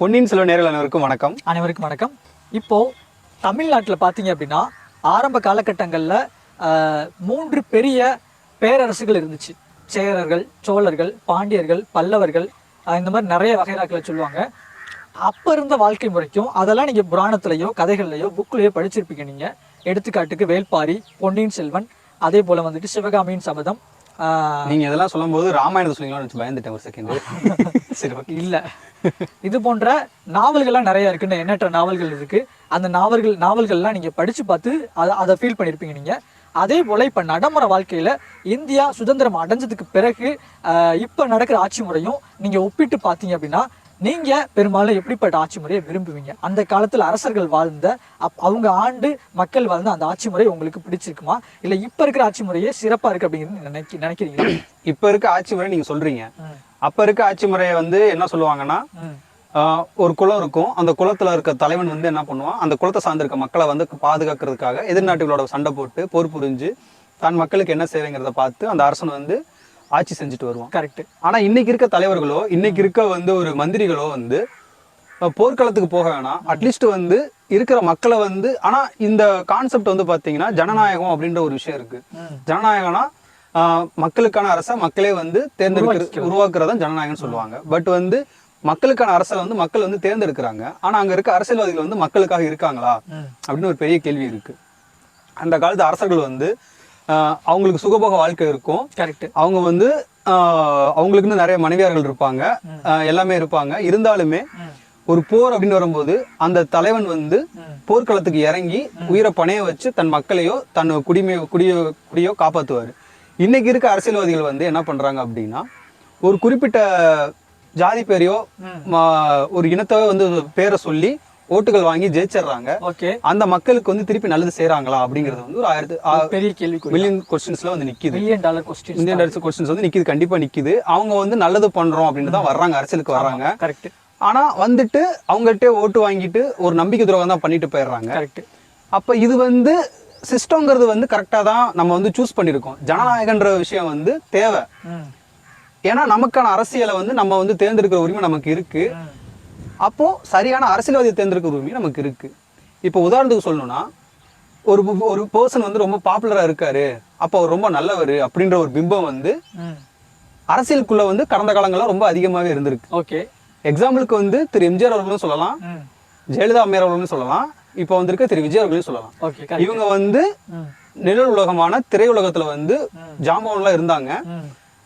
பொன்னியின் செல்வ நேரில் அனைவருக்கும் வணக்கம். அனைவருக்கும் வணக்கம். இப்போ தமிழ்நாட்டில் பார்த்தீங்க அப்படின்னா ஆரம்ப காலகட்டங்களில் மூன்று பெரிய பேரரசுகள் இருந்துச்சு. சேரர்கள் சோழர்கள் பாண்டியர்கள் பல்லவர்கள் இந்த மாதிரி நிறைய வகைராக்களை சொல்லுவாங்க. அப்போ இருந்த வாழ்க்கை முறைக்கும் அதெல்லாம் நீங்கள் புராணத்துலையோ கதைகள்லையோ புக்லேயோ படிச்சிருப்பீங்க நீங்கள் எடுத்துக்காட்டுக்கு வேல்பாரி பொன்னியின் செல்வன் அதே போல் வந்துட்டு சிவகாமியின் சபதம் நீங்க இதெல்லாம் சொல்லும்போது ராமாயணத்தை நினைச்சு பயந்துட்டேன் ஒரு செகண்ட் சரி ஓகே இல்ல. இது போன்ற நாவல்கள்லாம் நிறைய இருக்கு இன்னும் எண்ணற்ற நாவல்கள் இருக்கு. அந்த நாவல்கள் நாவல்கள்லாம் நீங்க படிச்சு பார்த்து அதை அதை ஃபீல் பண்ணியிருப்பீங்க நீங்க. அதே போல இப்ப நடைமுறை வாழ்க்கையில இந்தியா சுதந்திரம் அடைஞ்சதுக்கு பிறகு இப்ப நடக்கிற ஆட்சி முறையும் நீங்க ஒப்பிட்டு பார்த்தீங்க அப்படின்னா நீங்க பெரும்பாலும் எப்படிப்பட்ட ஆட்சி முறையை விரும்புவீங்க? அந்த காலத்துல அரசர்கள் வாழ்ந்த அப் அவங்க ஆண்டு மக்கள் வாழ்ந்த அந்த ஆட்சி முறை உங்களுக்கு பிடிச்சிருக்குமா? இல்ல இப்ப இருக்கிற ஆட்சி முறையே சிறப்பா இருக்கு அப்படிங்கிறது நினைக்க நினைக்கிறீங்களா? இப்ப இருக்க ஆட்சி முறை நீங்க சொல்றீங்க. அப்ப இருக்க ஆட்சி முறையை வந்து என்ன சொல்லுவாங்கன்னா ஒரு குலம் இருக்கும். அந்த குலத்துல இருக்க தலைவன் வந்து என்ன பண்ணுவான்? அந்த குலத்தை சார்ந்திருக்க மக்களை வந்து பாதுகாக்கிறதுக்காக எதிர்நாட்டுகளோட சண்டை போட்டு போர் புரிஞ்சு தன் மக்களுக்கு என்ன சேவைங்கிறத பார்த்து அந்த அரசன் வந்து ஆட்சி செஞ்சுட்டு வருவான். கரெக்ட் ஆனா இன்னைக்கு இருக்க தலைவர்களோ இன்னைக்கு இருக்க வந்து ஒரு மந்திரிகளோ வந்து போர்க்களத்துக்கு போக வேணாம். அட்லீஸ்ட் வந்து இருக்கிற மக்களை வந்து ஆனா இந்த கான்செப்ட் வந்து பாத்தீங்கன்னா ஜனநாயகம் அப்படின்ற ஒரு விஷயம் இருக்கு. ஜனநாயகம்னா ஆஹ், மக்களுக்கான அரசை மக்களே வந்து தேர்ந்தெடுக்கிறது உருவாக்குறதா ஜனநாயகம்னு சொல்லுவாங்க. பட் வந்து மக்களுக்கான அரசை வந்து மக்கள் வந்து தேர்ந்தெடுக்கிறாங்க. ஆனா அங்க இருக்க அரசியல்வாதிகள் வந்து மக்களுக்காக இருக்காங்களா. அப்படின்னு ஒரு பெரிய கேள்வி இருக்கு. அந்த காலத்து அரசர்கள் வந்து அவங்களுக்கு சுகபோக வாழ்க்கை இருக்கும். கரெக்ட் அவங்க வந்து அவங்களுக்குன்னு நிறைய மனைவியார்கள் இருப்பாங்க. எல்லாமே இருப்பாங்க. இருந்தாலுமே. ஒரு போர் அப்படின்னு வரும்போது அந்த தலைவன் வந்து. போர்க்களத்துக்கு இறங்கி உயிரை பணைய வச்சு தன் மக்களையோ தன் குடிமையோ குடியோ குடியோ காப்பாத்துவாரு. இன்னைக்கு இருக்க அரசியல்வாதிகள் வந்து என்ன பண்றாங்க அப்படின்னா ஒரு குறிப்பிட்ட ஜாதி பேரையோ ஒரு இனத்தை வந்து பேரை சொல்லி ஓட்டுகள் வாங்கி ஜெயிச்சிடுறாங்க. ஓகே. அந்த மக்களுக்கு வந்து திருப்பி நல்லது செய்றாங்களா அப்படிங்கிறது வந்து ஒரு ஆயிரத்து பெரிய கேள்வி மில்லியன் கொஸ்டின்ஸ்ல வந்து நிக்குது. மில்லியன் டாலர் கொஸ்டின் இந்தியன் அரசு கொஸ்டின்ஸ் வந்து நிக்குது கண்டிப்பா நிக்குது. அவங்க வந்து நல்லது பண்றோம் அப்படின்னு தான் வர்றாங்க அரசியலுக்கு வர்றாங்க. கரெக்ட் ஆனா வந்துட்டு அவங்ககிட்ட ஓட்டு வாங்கிட்டு ஒரு நம்பிக்கை துரோகம் தான் பண்ணிட்டு போயிடுறாங்க. கரெக்ட் அப்ப இது வந்து சிஸ்டம்ங்கிறது வந்து கரெக்டா தான் நம்ம வந்து சூஸ் பண்ணிருக்கோம். ஜனநாயகன்ற விஷயம் வந்து தேவை. ஏன்னா நமக்கான அரசியலை வந்து நம்ம வந்து தேர்ந்தெடுக்கிற உரிமை நமக்கு இருக்கு. ம். அப்போ சரியான அரசியல்வாதியை தேர்ந்தெடுக்கிற உரிமை நமக்கு இருக்கு. இப்போ உதாரணத்துக்கு சொல்லணும்னா ஒரு ஒரு பர்சன் வந்து ரொம்ப பாப்புலரா இருக்காரு அப்போ அவர் ரொம்ப நல்லவர் அப்படின்ற ஒரு பிம்பம் வந்து அரசியலுக்குள்ள வந்து கடந்த காலங்கள்ல ரொம்ப அதிகமாகவே இருந்திருக்கு. ஓகே. எக்ஸாம்பிளுக்கு வந்து திரு எம்ஜிஆர் அவர்களும் சொல்லலாம் ஜெயலலிதா அம்மையார் அவர்களும் சொல்லலாம் இப்போ வந்திருக்க திரு விஜய் அவர்களையும் சொல்லலாம். இவங்க வந்து நிழல் உலகமான திரையுலகத்துல வந்து. ஜாம்பவன்லாம் இருந்தாங்க.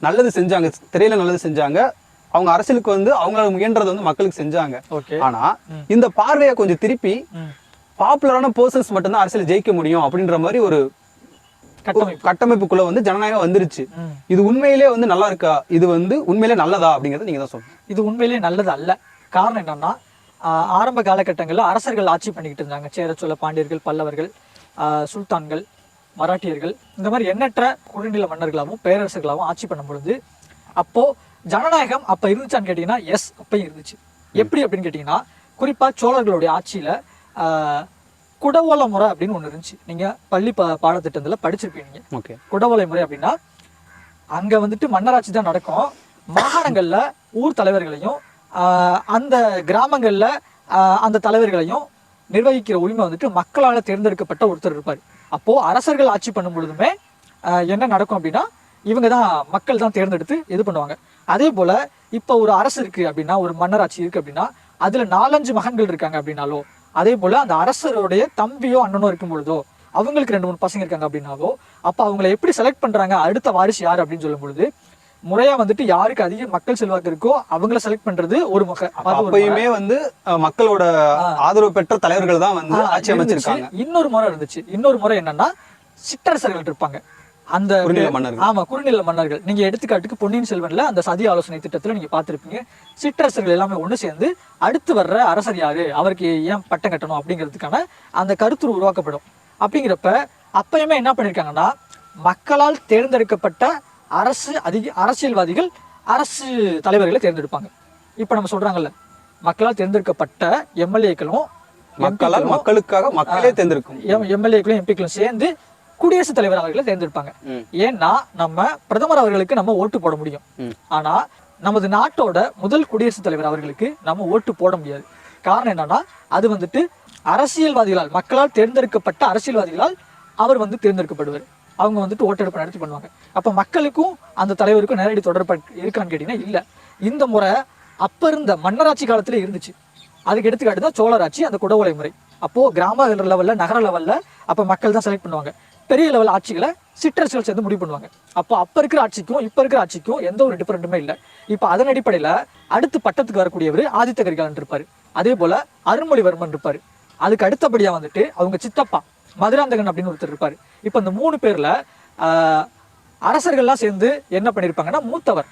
நல்லது செஞ்சாங்க திரையில நல்லது செஞ்சாங்க. அவங்க அரசியலுக்கு வந்து அவங்களால முயன்றதை வந்து மக்களுக்கு செஞ்சாங்க. ஆனா இந்த பார்வையை கொஞ்சம் திருப்பி பாப்புலரான பர்சன்ஸ் மட்டும்தான் அரசியல் ஜெயிக்க முடியும் அப்படின்ற மாதிரி ஒரு கட்டமைப்பு. கட்டமைப்புக்குள்ள வந்து ஜனநாயகம் வந்துருச்சு. இது உண்மையிலே வந்து நல்லா இருக்கா? இது வந்து உண்மையிலே நல்லதா அப்படிங்கறத நீங்க தான் சொல்லணும். இது உண்மையிலேயே நல்லது அல்ல. காரணம் என்னன்னா ஆரம்ப காலகட்டங்களில் அரசர்கள் ஆட்சி பண்ணிக்கிட்டு இருந்தாங்க. சேர சோழ பாண்டியர்கள் பல்லவர்கள் சுல்தான்கள் மராட்டியர்கள். இந்த மாதிரி எண்ணற்ற குறுநில மன்னர்களாகவும் பேரரசர்களாகவும் ஆட்சி பண்ணும் பொழுது அப்போ ஜனநாயகம் அப்ப இருந்துச்சான்னு கேட்டீங்கன்னா எஸ் அப்பயும் இருந்துச்சு. எப்படி அப்படின்னு கேட்டீங்கன்னா குறிப்பா சோழர்களுடைய ஆட்சியில குடவோலை முறை அப்படின்னு ஒன்று இருந்துச்சு. நீங்க பள்ளி பா பாடத்திட்டத்துல படிச்சிருப்பீங்க. ஓகே. குடவோலை முறை அப்படின்னா அங்க வந்துட்டு மன்னராட்சி தான் நடக்கும். மாகாணங்கள்ல ஊர் தலைவர்களையும் அந்த கிராமங்கள்ல அந்த தலைவர்களையும் நிர்வகிக்கிற உரிமை வந்துட்டு மக்களால் தேர்ந்தெடுக்கப்பட்ட ஒருத்தர் இருப்பார். அப்போ அரசர்கள் ஆட்சி பண்ணும் பொழுதுமே என்ன நடக்கும் அப்படின்னா இவங்க தான் மக்கள் தான் தேர்ந்தெடுத்து இது பண்ணுவாங்க. அதே போல இப்போ ஒரு அரசு இருக்கு அப்படின்னா ஒரு மன்னராட்சி இருக்கு அப்படின்னா அதுல நாலஞ்சு மகன்கள் இருக்காங்க அப்படின்னாலோ அதே போல அந்த அரசருடைய தம்பியோ அண்ணனோ இருக்கும் பொழுதோ அவங்களுக்கு ரெண்டு மூணு பசங்க இருக்காங்க அப்படின்னாவோ அப்ப அவங்கள எப்படி செலக்ட் பண்றாங்க அடுத்த வாரிசு யார் அப்படின்னு சொல்லும் பொழுது முறையா வந்துட்டு யாருக்கு அதிக மக்கள் செல்வாக்கு இருக்கோ அவங்கள செலக்ட் பண்றது ஒரு. அப்பயுமே வந்து மக்களோட ஆதரவு பெற்ற தலைவர்கள் தான் வந்து ஆட்சி அமைச்சிருக்காங்க. இன்னொரு முறை இருந்துச்சு இன்னொரு முறை என்னன்னா சிற்றரசர்கள் இருப்பாங்க அந்த ஆமா குறுநில மன்னர்கள். நீங்க எடுத்துக்காட்டுக்கு பொன்னியின் செல்வன்ல அந்த சதி ஆலோசனை திட்டத்துல நீங்க பார்த்திருப்பீங்க. சிற்றரசர்கள் எல்லாமே ஒண்ணு சேர்ந்து அடுத்து வர்ற அரசர் யாரு? அவருக்கு ஏன் பட்டம் கட்டணும் அப்படிங்கிறதுக்கான அந்த கருத்துரு உருவாக்கப்படும். அப்படிங்கிறப்ப அப்பயுமே என்ன பண்ணிருக்காங்கன்னா மக்களால் தேர்ந்தெடுக்கப்பட்ட அரசு அதிக அரசியல்வாதிகள் அரசு தலைவர்களை தேர்ந்தெடுப்பாங்க. இப்ப நம்ம சொல்றாங்கல்ல மக்களால் தேர்ந்தெடுக்கப்பட்ட எம்எல்ஏக்களும் மக்களால் மக்களுக்காக மக்களே தேர்ந்தெடுக்கும். எம்எல்ஏக்களும் எம்பிக்களும் சேர்ந்து குடியரசுத் தலைவர் அவர்களை தேர்ந்தெடுப்பாங்க. ஏன்னா நம்ம பிரதமர் அவர்களுக்கு நம்ம ஓட்டு போட முடியும். ஆனா நமது நாட்டோட முதல் குடியரசுத் தலைவர் அவர்களுக்கு நம்ம ஓட்டு போட முடியாது. காரணம் என்னன்னா அது வந்துட்டு அரசியல்வாதிகளால் மக்களால் தேர்ந்தெடுக்கப்பட்ட அரசியல்வாதிகளால் அவர் வந்து தேர்ந்தெடுக்கப்படுவார். அவங்க வந்துட்டு ஓட்டெடுப்பு நடத்தி பண்ணுவாங்க. அப்ப மக்களுக்கும் அந்த தலைவருக்கும் நேரடி தொடர்பு இருக்கான்னு கேட்டீங்கன்னா இல்ல. இந்த முறை அப்ப இருந்த மன்னராட்சி காலத்துல இருந்துச்சு. அதுக்கு எடுத்துக்காட்டு தான் சோழராட்சி அந்த குடவோலை முறை. அப்போ கிராம லெவல்ல நகர லெவல்ல அப்ப மக்கள் தான் செலக்ட் பண்ணுவாங்க. பெரிய லெவல் ஆட்சிகளை சிற்றரசுகள் சேர்ந்து முடிவு பண்ணுவாங்க. அப்போ அப்போ இருக்கிற ஆட்சிக்கும் இப்போ இருக்கிற ஆட்சிக்கும் எந்த ஒரு டிஃபரெண்ட்டுமே இல்லை. இப்போ அதன் அடிப்படையில அடுத்து பட்டத்துக்கு வரக்கூடியவர் ஆதித்த கரிகாலன் இருப்பார். அதே போல அருண்மொழிவர்மன் இருப்பார். அதுக்கு அடுத்தபடியாக வந்துட்டு அவங்க சித்தப்பா மதுராந்தகன் அப்படின்னு ஒருத்தர் இருப்பார். இப்போ இந்த மூணு பேர்ல ஆஹ், அரசர்கள்லாம் சேர்ந்து என்ன பண்ணியிருப்பாங்கன்னா மூத்தவர்.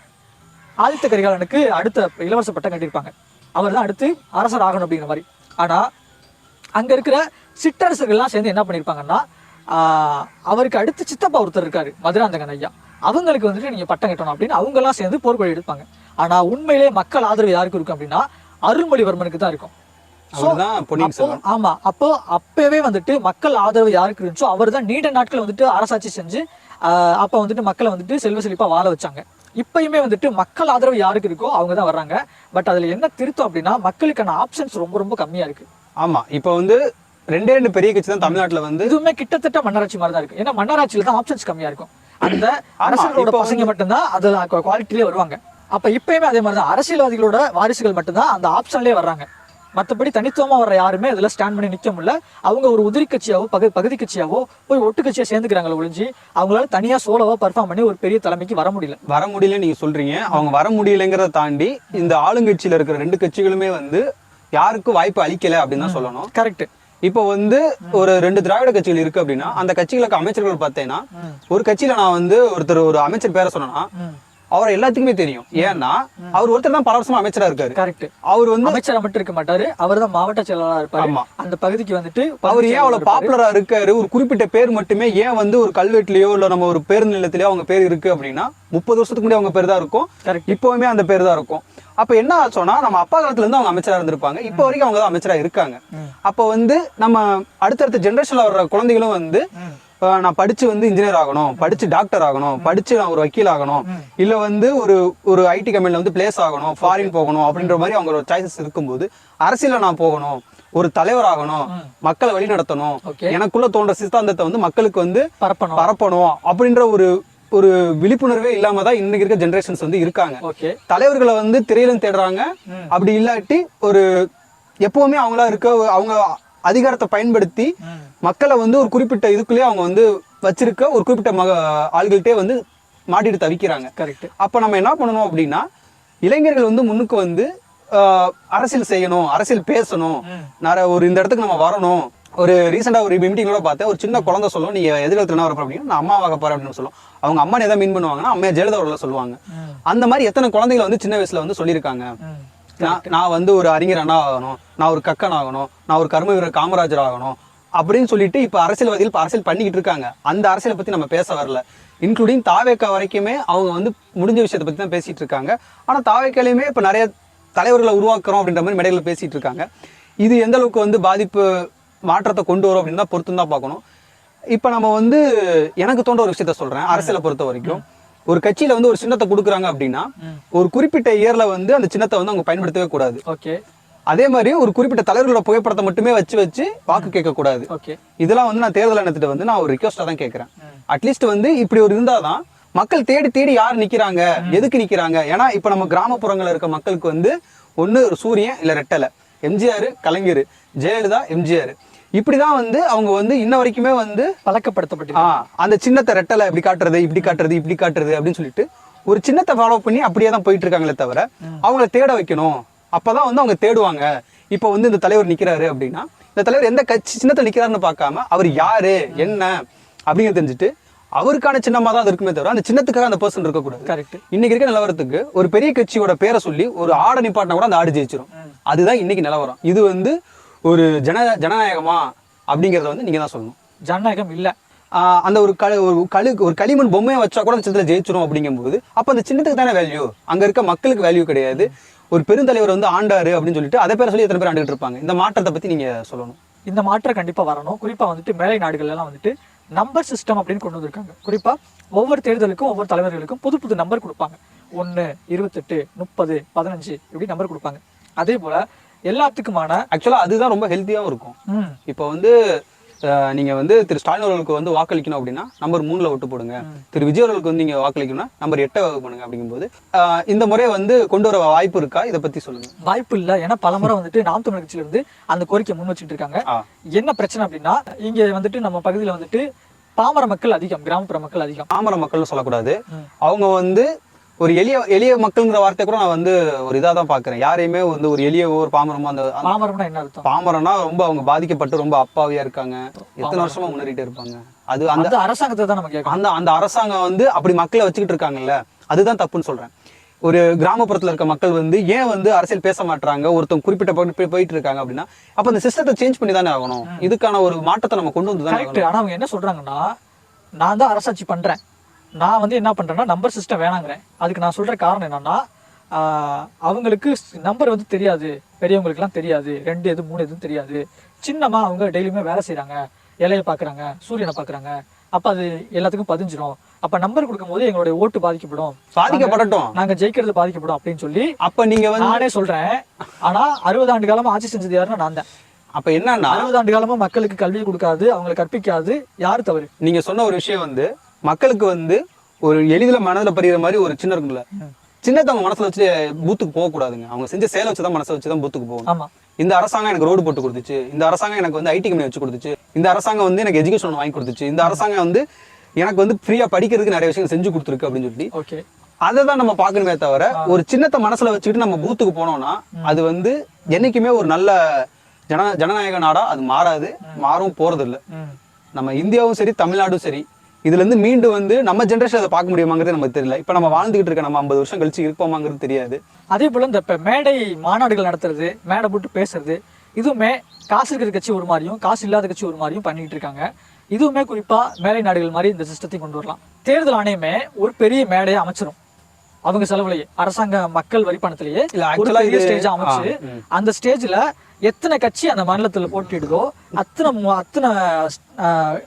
ஆதித்த கரிகாலனுக்கு அடுத்த இளவரச பட்டம் கட்டியிருப்பாங்க. அவர் தான் அடுத்து அரசர் ஆகணும் அப்படிங்கிற மாதிரி. ஆனால் அங்க இருக்கிற சிற்றரசர்கள்லாம் சேர்ந்து என்ன பண்ணியிருப்பாங்கன்னா அவருக்கு அடுத்து சித்தப்பா ஒருத்தர் இருக்காரு மதுராந்தகன் ஐயா. அவங்களுக்கு வந்துட்டு நீங்க பட்டம் கட்டணும் அப்படின்னு அவங்க எல்லாம் சேர்ந்து போர்க்கொடி எடுப்பாங்க. ஆனா உண்மையிலேயே மக்கள் ஆதரவு யாருக்கு இருக்கும் அப்படின்னா அருள்மொழிவர்மனுக்கு தான் இருக்கும். ஆமா அப்போ அப்பவே வந்துட்டு மக்கள் ஆதரவு யாருக்கு இருந்துச்சோ அவர் தான் நீண்ட நாட்கள் வந்துட்டு அரசாட்சி செஞ்சு அப்ப வந்துட்டு மக்களை வந்துட்டு செல்வ செழிப்பா வாழ வச்சாங்க. இப்பயுமே வந்துட்டு மக்கள் ஆதரவு யாருக்கு இருக்கோ அவங்க தான் வர்றாங்க. பட் அதுல என்ன திருத்தம் அப்படின்னா மக்களுக்கான ஆப்ஷன்ஸ் ரொம்ப ரொம்ப கம்மியா இருக்கு. ஆமா இப்போ வந்து ரெண்டே ரெண்டு பெரிய கட்சி தான் தமிழ்நாட்டுல வந்து இதுவுமே கிட்டத்தட்ட மன்னராட்சி மாதிரி தான் இருக்கு. ஏன்னா மன்னராட்சியில தான் ஆப்ஷன்ஸ் கம்மியா இருக்கும். அந்த அரசர்களோட இப்போ பசங்க மட்டும்தான் அது குவாலிட்டிலே வருவாங்க. அப்ப இப்பயுமே அதே மாதிரி தான் அரசியல்வாதிகளோட வாரிசுகள் மட்டும்தான் அந்த ஆப்ஷன்லயே வர்றாங்க. மத்தபடி தனித்துவமா வர்ற யாருமே இதுல ஸ்டாண்ட் பண்ணி நிக்க முடியல. அவங்க ஒரு உதிரி கட்சியாவோ பகு பகுதி கட்சியாவோ போய் ஒட்டு கட்சியா சேர்ந்துக்கிறாங்களே ஒழிஞ்சு அவங்களால தனியா சோலோவா பர்ஃபார்ம் பண்ணி ஒரு பெரிய தலைமைக்கு வர முடியல. வர முடியல நீங்க சொல்றீங்க. அவங்க வர முடியலைங்கிறத தாண்டி இந்த ஆளுங்கட்சியில இருக்கிற ரெண்டு கட்சிகளுமே வந்து யாருக்கும் வாய்ப்பு அளிக்கல அப்படின்னு தான் சொல்லணும். கரெக்ட் இப்போ வந்து ஒரு ரெண்டு திராவிட கட்சிகள் இருக்கு அப்படின்னா அந்த கட்சிகளுக்கு அமைச்சர்கள் பார்த்தேன்னா ஒரு கட்சியில நான் வந்து ஒருத்தர் ஒரு அமைச்சர் பேரை சொன்னா அவர் எல்லாத்துக்குமே தெரியும். ஏன்னா அவர் ஒருத்தர் தான் பல வருஷமா அமைச்சரா இருக்காரு. கரெக்ட். அவர் வந்து அமைச்சரா மட்டும் இருக்க மாட்டாரு அவர் தான் மாவட்ட செயலாளரா இருப்பாரு. ஆமா. அந்த பகுதிக்கு வந்துட்டு அவர் ஏன் அவ்வளவு பாப்புலரா இருக்காரு? ஒரு குறிப்பிட்ட பேர் மட்டுமே ஏன் வந்து ஒரு கல்வெட்டுலயோ இல்ல நம்ம ஒரு பேருந்து நிலையத்திலயோ அவங்க பேர் இருக்கு அப்படின்னா முப்பது வருஷத்துக்கு முன்னாடி அவங்க பேர் தான் இருக்கும். இப்பவுமே அந்த பேர் தான் இருக்கும். அப்ப என்ன ஆச்சோன்னா நம்ம அப்பா காலத்துல இருந்து அவங்க அமைச்சரா இருந்திருப்பாங்க. இப்போ வரைக்கும் அவங்க தான் அமைச்சரா இருக்காங்க. அப்ப வந்து நம்ம அடுத்தடுத்த ஜெனரேஷன்ல வர்ற குழந்தைகளும் வந்து நான் படிச்சு வந்து இன்ஜினியர் ஆகணும் படிச்சு டாக்டர் ஆகணும் படிச்சு நான் ஒரு வக்கீல் ஆகணும் இல்ல வந்து ஒரு ஒரு ஐடி கம்பெனில வந்து பிளேஸ் ஆகணும் ஃபாரின் போகணும் அப்படின்ற மாதிரி அவங்களோட சாய்ஸஸ் இருக்கும்போது அரசியல நான் போகணும் ஒரு தலைவர் ஆகணும் மக்களை வழி நடத்தணும் எனக்குள்ள தோன்ற சித்தாந்தத்தை வந்து மக்களுக்கு வந்து பரப்பணும். பரப்பணும் அப்படின்ற ஒரு ஒரு விழிப்புணர்வே இல்லாம தான் இன்னைக்கு இருக்க ஜெனரேஷன்ஸ் வந்து இருக்காங்க. ஓகே. தலைவர்களை வந்து திரையிலும் தேடுறாங்க. அப்படி இல்லாட்டி ஒரு எப்பவுமே அவங்களா இருக்க அவங்க அதிகாரத்தை பயன்படுத்தி மக்களை வந்து ஒரு குறிப்பிட்ட இதுக்குள்ளேயே அவங்க வந்து வச்சிருக்க ஒரு குறிப்பிட்ட மக ஆள்கள்ட்டே வந்து மாட்டிட்டு தவிக்கிறாங்க. கரெக்ட் அப்ப நம்ம என்ன பண்ணணும் அப்படின்னா இளைஞர்கள் வந்து முன்னுக்கு வந்து அரசியல் செய்யணும் அரசியல் பேசணும். நிறைய ஒரு இந்த இடத்துக்கு நம்ம வரணும். ஒரு ரீசெண்டா ஒரு மீட்டிங்கோட பார்த்தேன். ஒரு சின்ன குழந்தை சொல்லும் நீங்க எதிர்காலத்துல என்ன வரப்போ அப்படின்னா. நான் அம்மாவாக போறேன் அப்படின்னு சொல்லும். அவங்க அம்மா எதை மீன் பண்ணுவாங்கன்னா அம்மையா ஜெயலலிதா அவர்களை சொல்லுவாங்க. அந்த மாதிரி எத்தனை குழந்தைகளை வந்து சின்ன வயசுல வந்து சொல்லியிருக்காங்க. நான் நான் வந்து ஒரு அறிஞர் அண்ணா ஆகணும். நான் ஒரு கக்கன் ஆகணும். நான் ஒரு கர்ம வீரர் காமராஜர் ஆகணும். அப்படின்னு சொல்லிட்டு இப்ப அரசியல்வாதிகள் இப்ப அரசியல் பண்ணிக்கிட்டு இருக்காங்க. அந்த அரசியலை பத்தி நம்ம பேச வரல. இன்க்ளூடிங் தாவேக்கா வரைக்குமே அவங்க வந்து முடிஞ்ச விஷயத்தை பத்தி தான் பேசிட்டு இருக்காங்க. ஆனா தாவேக்காலையுமே இப்ப நிறைய தலைவர்களை உருவாக்குறோம் அப்படின்ற மாதிரி மேடைகள் பேசிட்டு இருக்காங்க. இது எந்த அளவுக்கு வந்து பாதிப்பு மாற்றத்தை கொண்டு வரும் அப்படின்னு தான் பொறுத்து தான் பார்க்கணும். இப்ப நம்ம வந்து எனக்கு தோன்ற ஒரு விஷயத்த சொல்றேன் அரசியலை பொறுத்த வரைக்கும். ஒரு கட்சியில வந்து ஒரு சின்னத்தை கொடுக்குறாங்க அப்படின்னா ஒரு குறிப்பிட்ட இயர்ல வந்து அந்த சின்னத்தை வந்து அவங்க பயன்படுத்தவே கூடாது. ஓகே. அதே மாதிரி ஒரு குறிப்பிட்ட தலைவர்களோட புகைப்படத்தை மட்டுமே வச்சு வச்சு வாக்கு கேட்க கூடாது. ஓகே. இதெல்லாம் வந்து நான் தேர்தல் எண்ணத்திட்ட வந்து நான் ஒரு ரிக்வஸ்டா தான் கேட்கறேன். அட்லீஸ்ட் வந்து இப்படி ஒரு இருந்தாதான் மக்கள் தேடி தேடி யார் நிக்கிறாங்க எதுக்கு நிக்கிறாங்க? ஏன்னா இப்ப நம்ம கிராமப்புறங்கள்ல இருக்க மக்களுக்கு வந்து ஒரு சூரியன் இல்ல ரெட்டலை. எம்ஜிஆர் கலைஞர். ஜெயலலிதா எம்ஜிஆர். இப்படிதான் வந்து அவங்க வந்து இன்ன வரைக்குமே வந்து பழக்கப்படுத்தப்பட்டு அந்த சின்னத்தை ரெட்டலை இப்படி காட்டுறது இப்படி காட்டுறது இப்படி காட்டுறது அப்படின்னு சொல்லிட்டு ஒரு சின்னத்தை ஃபாலோ பண்ணி அப்படியே தான் போயிட்டு இருக்காங்களே தவிர அவங்கள தேட வைக்கணும். அப்பதான் வந்து அவங்க தேடுவாங்க. இப்போ வந்து இந்த தலைவர் நிக்கிறாரு அப்படின்னா இந்த தலைவர் எந்த கட்சி சின்னத்தை நிக்கிறாருன்னு பார்க்காம அவர் யாரு என்ன அப்படிங்கிறது தெரிஞ்சுட்டு அவருக்கான சின்னமா தான் அது இருக்குமே தவிர அந்த சின்னத்துக்காக அந்த பர்சன் இருக்கக்கூடாது. கரெக்ட் இன்னைக்கு இருக்க நிலவரத்துக்கு ஒரு பெரிய கட்சியோட பேரை சொல்லி ஒரு ஆடை நிப்பாட்டினா கூட அந்த ஆடு ஜெயிச்சிரும். அதுதான் இன்னைக்கு நிலவரம். இது வந்து ஒரு ஜன ஜனநாயகமா அப்படிங்கறத வந்து நீங்க தான் சொல்லணும். ஜனநாயகம் இல்ல. அந்த ஒரு களி ஒரு களி ஒரு களிமண் பொம்மையை வச்சா கூட அந்த சின்னத்துல ஜெயிச்சிரும் அப்படிங்கும்போது அப்ப அந்த சின்னத்துக்கு தானே வேல்யூ அங்க இருக்க மக்களுக்கு வேல்யூ கிடையாது. ஒரு பெருந்தலைவர் வந்து ஆண்டாரு அப்படின்னு சொல்லிட்டு அதை பேரை சொல்லி எத்தனை பேர் ஆண்டுகிட்டு இருப்பாங்க? இந்த மாற்றத்தை பத்தி நீங்க சொல்லணும். இந்த மாற்றம் கண்டிப்பா வரணும். குறிப்பா வந்துட்டு மேலை நாடுகள் எல்லாம் வந்துட்டு நம்பர் சிஸ்டம் அப்படின்னு கொண்டு வந்திருக்காங்க. குறிப்பா ஒவ்வொரு தேர்தலுக்கும் ஒவ்வொரு தலைவர்களுக்கும் புது புது நம்பர் கொடுப்பாங்க. ஒன்று இருபத்தெட்டு முப்பது பதினஞ்சு இப்படி நம்பர் கொடுப்பாங்க. அதே போல எல்லாத்துக்குமான ஆக்சுவலா அதுதான் ரொம்ப ஹெல்த்தியாவும் இருக்கும். இப்போ வந்து அஹ், நீங்க வந்து திரு ஸ்டாலின் அவர்களுக்கு வந்து வாக்களிக்கணும் அப்படின்னா நம்பர் மூணுல ஓட்டு போடுங்க. திரு விஜய் அவர்களுக்கு வந்து நீங்க வாக்களிக்கணும்னா நம்பர் எட்டை பண்ணுங்க அப்படிங்கும்போது இந்த முறை வந்து கொண்டு வர வாய்ப்பு இருக்கா? இதை பத்தி சொல்லுங்க. வாய்ப்பு இல்லை. ஏன்னா பலமுறை வந்துட்டு நாம் தமிழ் கட்சியில இருந்து அந்த கோரிக்கை முன் வச்சுட்டு இருக்காங்க. என்ன பிரச்சனை அப்படின்னா இங்க வந்துட்டு நம்ம பகுதியில வந்துட்டு பாமர மக்கள் அதிகம் கிராமப்புற மக்கள் அதிகம். பாமர மக்கள்னு சொல்லக்கூடாது. அவங்க வந்து ஒரு எளிய எளிய மக்கள்ங்கிற வார்த்தை கூட நான் வந்து ஒரு இதாக தான் பார்க்குறேன் யாரையுமே வந்து ஒரு எளிய ஒரு பாமரமோ அந்த பாமரம்னா என்ன அர்த்தம்? ரொம்ப அவங்க பாதிக்கப்பட்டு ரொம்ப அப்பாவியா இருக்காங்க. எத்தனை வருஷமா முன்னேறிட்டே இருப்பாங்க. அது அந்த அரசாங்கத்தை தான் நம்ம அந்த அந்த அரசாங்கம் வந்து அப்படி மக்களை வச்சுக்கிட்டு இருக்காங்கல்ல அதுதான் தப்புன்னு சொல்றேன். ஒரு கிராமப்புறத்துல இருக்க மக்கள் வந்து ஏன் வந்து அரசியல் பேச மாட்டாங்க ஒருத்தவங்க குறிப்பிட்ட பக்கம் போய் போயிட்டு இருக்காங்க அப்படின்னா அப்ப அந்த சிஸ்டத்தை சேஞ்ச் பண்ணி தானே ஆகணும். இதுக்கான ஒரு மாற்றத்தை நம்ம கொண்டு வந்து தானே ஆனா அவங்க என்ன சொல்றாங்கன்னா நான் தான் அரசாட்சி பண்றேன். நான் வந்து என்ன பண்றேன்னா நம்பர் சிஸ்டம் வேணாங்கிறேன். அதுக்கு நான் சொல்ற காரணம் என்னன்னா அவங்களுக்கு நம்பர் வந்து தெரியாது. பெரியவங்களுக்குலாம் தெரியாது. ரெண்டு எது மூணு எதுவும் தெரியாது. சின்னமா அவங்க டெய்லியுமே வேலை செய்றாங்க. இலையை பாக்குறாங்க சூரியனை பாக்குறாங்க. அப்ப அது எல்லாத்துக்கும் பதிஞ்சிரும். அப்ப நம்பர் கொடுக்கும்போது எங்களுடைய ஓட்டு பாதிக்கப்படும். பாதிக்கப்படட்டும். நாங்க ஜெயிக்கிறது பாதிக்கப்படும் அப்படின்னு சொல்லி அப்ப நீங்க வந்து நானே சொல்றேன். ஆனா அறுபது ஆண்டு காலமா ஆட்சி செஞ்சது யாருன்னா நான் தான். அப்ப என்னன்னா அறுபது ஆண்டு காலமா மக்களுக்கு கல்வி கொடுக்காது அவங்களுக்கு கற்பிக்காது யாரு தவறு? நீங்க சொன்ன ஒரு விஷயம் வந்து மக்களுக்கு வந்து ஒரு எளிதில் மனதில் பறிகிற மாதிரி ஒரு சின்ன இருக்குல்ல சின்னத்தவங்க மனசுல வச்சு பூத்துக்கு போக கூடாதுங்க. அவங்க செஞ்ச செயலை வச்சு தான் மனசை வச்சு தான் பூத்துக்கு போகணும். ஆமா. இந்த அரசாங்கம் எனக்கு ரோடு போட்டு கொடுத்துச்சு. இந்த அரசாங்கம் எனக்கு வந்து ஐடி கம்பெனி வச்சு கொடுத்துச்சு. இந்த அரசாங்கம் வந்து எனக்கு எஜுகேஷன் வாங்கி கொடுத்துச்சு. இந்த அரசாங்கம் வந்து எனக்கு வந்து ஃப்ரீயா படிக்கிறதுக்கு நிறைய விஷயம் செஞ்சு கொடுத்துருக்கு அப்படின்னு சொல்லி ஓகே. அதை தான் நம்ம பார்க்கணுமே தவிர ஒரு சின்னத்தை மனசுல வச்சுக்கிட்டு நம்ம பூத்துக்கு போனோம்னா அது வந்து என்னைக்குமே ஒரு நல்ல ஜன ஜனநாயக நாடா அது மாறாது. மாறவும் போறது இல்ல நம்ம இந்தியாவும் சரி தமிழ்நாடும் சரி இதுல இருந்து மீண்டு வந்து நம்ம ஜென்ரேஷன் அதை பார்க்க முடியுமாங்கிறது நமக்கு தெரியல. இப்ப நம்ம வாழ்ந்துகிட்டு இருக்க நம்ம ஐம்பது வருஷம் கழிச்சு இருப்போமாங்கிறது தெரியாது. அதே போல இந்த இப்ப மேடை மாநாடுகள் நடத்துறது மேடை போட்டு பேசுறது இதுவுமே காசு இருக்கிற கட்சி ஒரு மாதிரியும் காசு இல்லாத கட்சி ஒரு மாதிரியும் பண்ணிட்டு இருக்காங்க. இதுவுமே குறிப்பா மேலை நாடுகள் மாதிரி இந்த சிஸ்டத்தை கொண்டு வரலாம். தேர்தல் ஆணையமே ஒரு பெரிய மேடையை அமைச்சிரும். அவங்க செலவுலயே அரசாங்க மக்கள் வரி பணத்திலேயே இல்ல, ஒரு பெரிய ஸ்டேஜ் அமைச்சு. அந்த ஸ்டேஜ்ல எத்தனை கட்சி அந்த மாநிலத்துல போட்டிடுதோ அத்தனை அத்தனை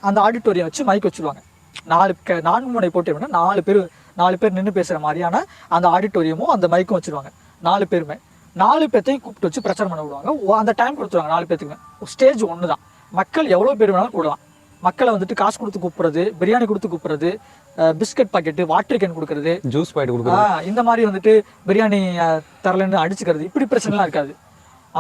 அந்த ஆடிட்டோரியம் வச்சு மைக் வச்சிருவாங்க. நாலு க- நான்கு முனை போட்டி நாலு பேர் நாலு பேர் நின்று பேசுற மாதிரியான அந்த ஆடிட்டோரியமும் அந்த மைக்கும் வச்சிருவாங்க. நாலு பேருமே. நாலு பேர்த்தையும் கூப்பிட்டு வச்சு பிரச்சாரம் பண்ண விடுவாங்க. அந்த டைம் கொடுத்துருவாங்க நாலு பேத்துக்குமே. ஸ்டேஜ் ஒன்று தான் மக்கள் எவ்வளோ பேர் வேணாலும் கூடலாம். மக்களை வந்துட்டு காசு கொடுத்து கூப்பிடுறது பிரியாணி கொடுத்து கூப்பிடுறது பிஸ்கட் பாக்கெட்டு வாட்டர் கேன் கொடுக்கறது. ஜூஸ் பாயிட்டு கொடுக்குறது. இந்த மாதிரி வந்துட்டு பிரியாணி தரலன்னு அடிச்சுக்கிறது. இப்படி பிரச்சனைலாம் இருக்காது.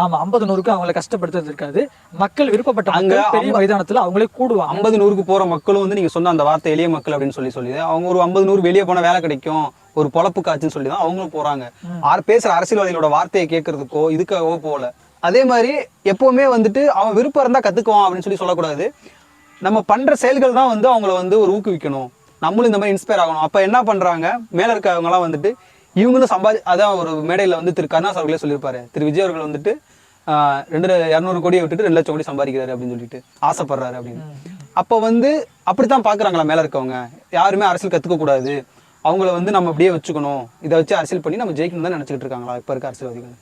ஆமா ஐம்பது நூறுக்கு அவங்கள கஷ்டப்படுத்துறது இருக்காது. மக்கள் விருப்பப்பட்ட அங்க பெரிய மைதானத்துல அவங்களே கூடுவாங்க. ஐம்பது நூறுக்கு போற மக்களும் வந்து நீங்க சொன்ன அந்த வார்த்தை எளிய மக்கள் அப்படின்னு சொல்லி சொல்லி அவங்க ஒரு ஐம்பது நூறு வெளியே போனா வேலை கிடைக்கும் ஒரு பொழப்பு காச்சுன்னு சொல்லி தான் அவங்களும் போறாங்க. ஆறு பேசுற அரசியல்வாதிகளோட வார்த்தையை கேட்கறதுக்கோ இதுக்காகவோ போகல. அதே மாதிரி எப்பவுமே வந்துட்டு அவன் விருப்பம் இருந்தா கத்துக்குவான் அப்படின்னு சொல்லி சொல்லக்கூடாது. நம்ம பண்ற செயல்கள் தான் வந்து அவங்கள வந்து ஒரு ஊக்குவிக்கணும். நம்மளும் இந்த மாதிரி இன்ஸ்பயர் ஆகணும். அப்ப என்ன பண்றாங்க? மேல இருக்கவங்க எல்லாம் வந்துட்டு இவங்களும் சம்பாதி அதான் ஒரு மேடையில வந்து திரு கருணாஸ் அவர்களே சொல்லியிருப்பாரு. திரு விஜய் அவர்கள் வந்துட்டு ரெண்டு இரநூறு கோடியை விட்டுட்டு ரெண்டு லட்சம் கோடி சம்பாதிக்கிறாரு அப்படின்னு சொல்லிட்டு ஆசைப்படுறாரு அப்படின்னு. அப்போ வந்து அப்படித்தான் பாக்குறாங்களா மேல இருக்கவங்க? யாருமே அரசியல் கத்துக்க கூடாது. அவங்கள வந்து நம்ம அப்படியே வச்சுக்கணும். இதை வச்சு அரசியல் பண்ணி நம்ம ஜெயிக்கணும் தான் நினச்சிட்டு இருக்காங்களா இப்போ இருக்க அரசியல்வாதிகள்?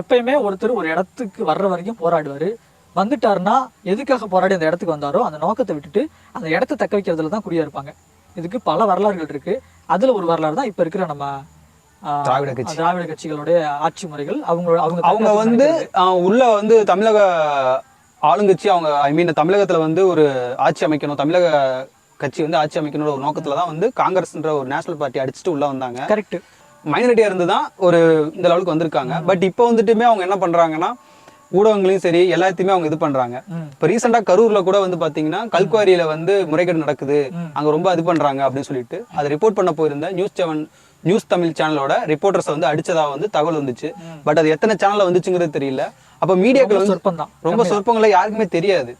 எப்பயுமே ஒருத்தர் ஒரு இடத்துக்கு வர்ற வரைக்கும் போராடுவாரு. வந்துட்டாருன்னா எதுக்காக போராடி அந்த இடத்துக்கு வந்தாரோ அந்த நோக்கத்தை விட்டுட்டு அந்த இடத்த தக்க வைக்கிறதுல தான் குறியா இருப்பாங்க இதுக்கு பல வரலாறுகள் இருக்கு. அதுல ஒரு வரலாறு தான் இப்ப இருக்கிற நம்ம திராவிட கட்சி. திராவிட கட்சிகளுடைய ஆட்சி முறைகள் அவங்களோட அவங்க அவங்க வந்து உள்ள வந்து தமிழக ஆளுங்கட்சி அவங்க ஐ மீன் தமிழகத்துல வந்து ஒரு ஆட்சி அமைக்கணும் தமிழக கட்சி வந்து ஆட்சி அமைக்கணும்ன்ற ஒரு நோக்கத்துல தான் வந்து காங்கிரஸ்ன்ற ஒரு நேஷனல் பார்ட்டி அடிச்சுட்டு உள்ள வந்தாங்க. கரெக்ட் மைனாரிட்டியா இருந்து தான் ஒரு இந்த லெவலுக்கு வந்திருக்காங்க. பட் இப்போ வந்துட்டுமே அவங்க என்ன பண்றாங்கன்னா ஊடகங்களையும் சரி எல்லாத்தையுமே அவங்க இது பண்றாங்க. இப்போ ரீசெண்டா கரூர்ல கூட வந்து பாத்தீங்கன்னா கல்குவாரியில வந்து முறைகேடு நடக்குது. அங்க ரொம்ப இது பண்றாங்க அப்படின்னு சொல்லிட்டு அதை ரிப்போர்ட் பண்ண போயிருந்த நியூஸ் செவன் நியூஸ் தமிழ் சேனலோட ரிப்போர்ட்டர்ஸ் வந்து அடிச்சதா வந்து தகவல் வந்துச்சு. பட் அது எத்தனை சேனல்ல வந்துச்சுங்கிறது தெரியல. அப்ப மீடியாக்கள் வந்து ரொம்ப சொற்பங்களை யாருக்குமே தெரியாது.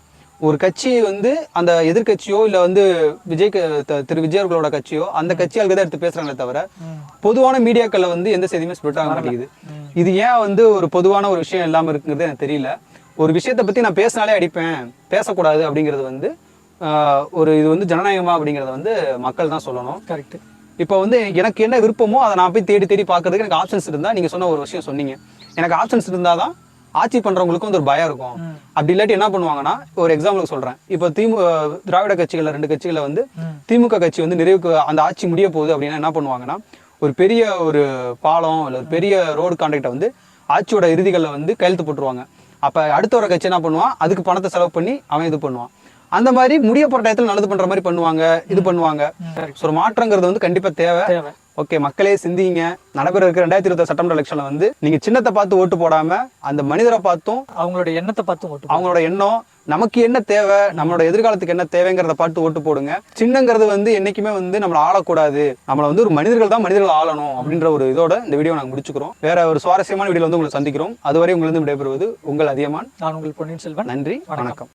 ஒரு கட்சி வந்து அந்த எதிர்க்கட்சியோ இல்ல வந்து விஜய் திரு விஜய் அவர்களோட கட்சியோ அந்த கட்சியாளுக்கு தான் எடுத்து பேசுறாங்களே தவிர பொதுவான மீடியாக்கள்ல வந்து எந்த செய்தியுமே ஸ்ப்ரெட் ஆக மாட்டேங்குது. இது ஏன் வந்து ஒரு பொதுவான ஒரு விஷயம் இல்லாம இருக்குங்கிறது எனக்கு தெரியல. ஒரு விஷயத்தை பத்தி நான் பேசினாலே அடிப்பேன். பேசக்கூடாது அப்படிங்கிறது வந்து ஒரு இது வந்து ஜனநாயகமா அப்படிங்கறத வந்து மக்கள் தான் சொல்லணும். கரெக்ட் இப்போ வந்து எனக்கு என்ன விருப்பமோ அதை நான் போய் தேடி தேடி பார்க்கறதுக்கு எனக்கு ஆப்ஷன்ஸ் இருந்தா நீங்க சொன்ன ஒரு விஷயம் சொன்னீங்க. எனக்கு ஆப்ஷன்ஸ் இருந்தாதான் ஆட்சி பண்றவங்களுக்கும் வந்து ஒரு பயம் இருக்கும். அப்படி இல்லாட்டி என்ன பண்ணுவாங்கன்னா ஒரு எக்ஸாம்பிளுக்கு சொல்றேன். இப்போ திமுக திராவிட கட்சிகள்ல ரெண்டு கட்சிகளை வந்து. திமுக கட்சி வந்து நிறைவுக்கு அந்த ஆட்சி முடிய போகுது அப்படின்னா என்ன பண்ணுவாங்கன்னா ஒரு பெரிய ஒரு பாலம் இல்லை ஒரு பெரிய ரோடு கான்ட்ராக்டை வந்து ஆட்சியோட இறுதிகளில் வந்து கையெழுத்து போட்டுருவாங்க. அப்போ அடுத்த வர கட்சி என்ன பண்ணுவான்? அதுக்கு பணத்தை செலவு பண்ணி அவன் இது பண்ணுவான். அந்த மாதிரி முடிய போகிற டயத்தில் நல்லது பண்ணுற மாதிரி பண்ணுவாங்க இது பண்ணுவாங்க. ஒரு மாற்றங்கிறது வந்து கண்டிப்பாக தேவை. ஓகே மக்களே சிந்திங்க. நடைபெற இருக்கிற ரெண்டாயிரத்தி இருபத்தி சட்டமன்ற எலெக்ஷன்ல வந்து நீங்க சின்னத்தை பார்த்து ஓட்டு போடாம அந்த மனிதரை பார்த்தும் அவங்களோட எண்ணத்தை பார்த்து ஓட்டு அவங்களோட எண்ணம் நமக்கு என்ன தேவை நம்மளோட எதிர்காலத்துக்கு என்ன தேவைங்கிறத பார்த்து ஓட்டு போடுங்க. சின்னங்கிறது வந்து என்னைக்குமே வந்து நம்மளை ஆளக்கூடாது. நம்மளை வந்து ஒரு மனிதர்கள் தான் மனிதர்கள் ஆளணும் அப்படின்ற ஒரு இதோட இந்த வீடியோ நாங்கள் முடிச்சுக்கிறோம். வேற ஒரு சுவாரஸ்யமான வீடியோல வந்து உங்களை சந்திக்கிறோம். அதுவரை உங்களிருந்து விடைபெறுவது உங்கள் அதியமான். நான் உங்கள் பொன்னியின் செல்வன். நன்றி. வணக்கம்.